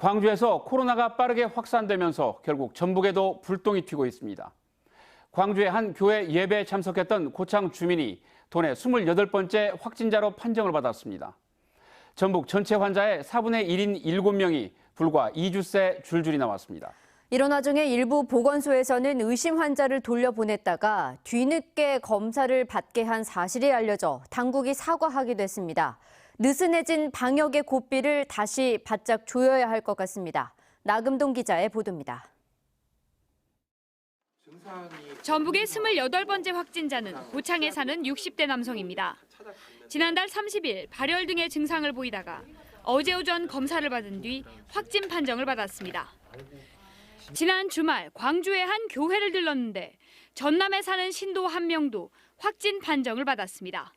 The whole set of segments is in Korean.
광주에서 코로나가 빠르게 확산되면서 결국 전북에도 불똥이 튀고 있습니다. 광주의 한 교회 예배에 참석했던 고창 주민이 도내 28번째 확진자로 판정을 받았습니다. 전북 전체 환자의 4분의 1인 7명이 불과 2주 새 줄줄이 나왔습니다. 이런 와중에 일부 보건소에서는 의심 환자를 돌려보냈다가 뒤늦게 검사를 받게 한 사실이 알려져 당국이 사과하기도 했습니다. 느슨해진 방역의 고삐를 다시 바짝 조여야 할 것 같습니다. 나금동 기자의 보도입니다. 전북의 28번째 확진자는 고창에 사는 60대 남성입니다. 지난달 30일 발열 등의 증상을 보이다가 어제 오전 검사를 받은 뒤 확진 판정을 받았습니다. 지난 주말 광주의 한 교회를 들렀는데 전남에 사는 신도 한 명도 확진 판정을 받았습니다.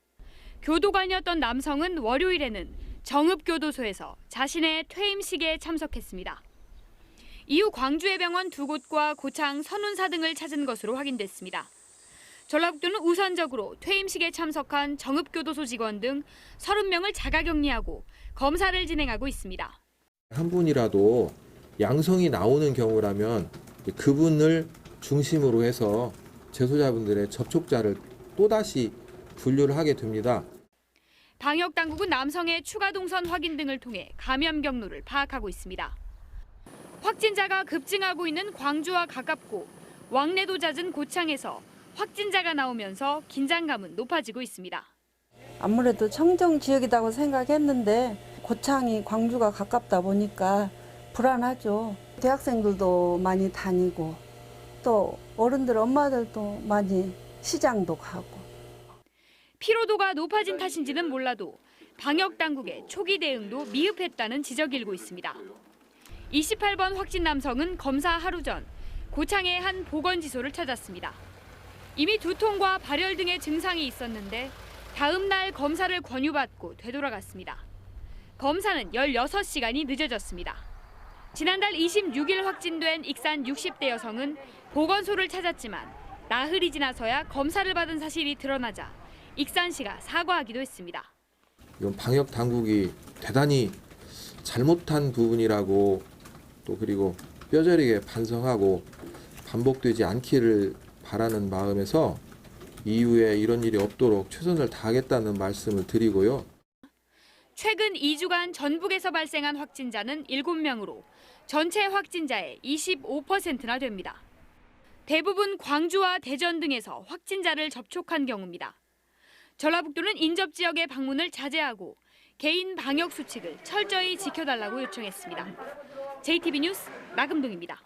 교도관이었던 남성은 월요일에는 정읍교도소에서 자신의 퇴임식에 참석했습니다. 이후 광주의 병원 두 곳과 고창 선운사 등을 찾은 것으로 확인됐습니다. 전라북도는 우선적으로 퇴임식에 참석한 정읍교도소 직원 등 30명을 자가격리하고 검사를 진행하고 있습니다. 한 분이라도 양성이 나오는 경우라면 그분을 중심으로 해서 재소자분들의 접촉자를 또다시 분류를 하게 됩니다. 방역 당국은 남성의 추가 동선 확인 등을 통해 감염 경로를 파악하고 있습니다. 확진자가 급증하고 있는 광주와 가깝고 왕래도 잦은 고창에서 확진자가 나오면서 긴장감은 높아지고 있습니다. 아무래도 청정 지역이라고 생각했는데 고창이 광주가 가깝다 보니까 불안하죠. 대학생들도 많이 다니고 또 어른들 엄마들도 많이 시장도 가고 피로도가 높아진 탓인지는 몰라도 방역 당국의 초기 대응도 미흡했다는 지적이 일고 있습니다. 28번 확진 남성은 검사 하루 전 고창의 한 보건지소를 찾았습니다. 이미 두통과 발열 등의 증상이 있었는데 다음 날 검사를 권유받고 되돌아갔습니다. 검사는 16시간이 늦어졌습니다. 지난달 26일 확진된 익산 60대 여성은 보건소를 찾았지만 나흘이 지나서야 검사를 받은 사실이 드러나자 익산시가 사과하기도 했습니다. 이건 방역 당국이 대단히 잘못한 부분이라고 또 그리고 뼈저리게 반성하고 반복되지 않기를 바라는 마음에서 이후에 이런 일이 없도록 최선을 다하겠다는 말씀을 드리고요. 최근 2주간 전북에서 발생한 확진자는 7명으로 전체 확진자의 25%나 됩니다. 대부분 광주와 대전 등에서 확진자를 접촉한 경우입니다. 전라북도는 인접 지역의 방문을 자제하고 개인 방역 수칙을 철저히 지켜달라고 요청했습니다. JTB 뉴스 나금동입니다.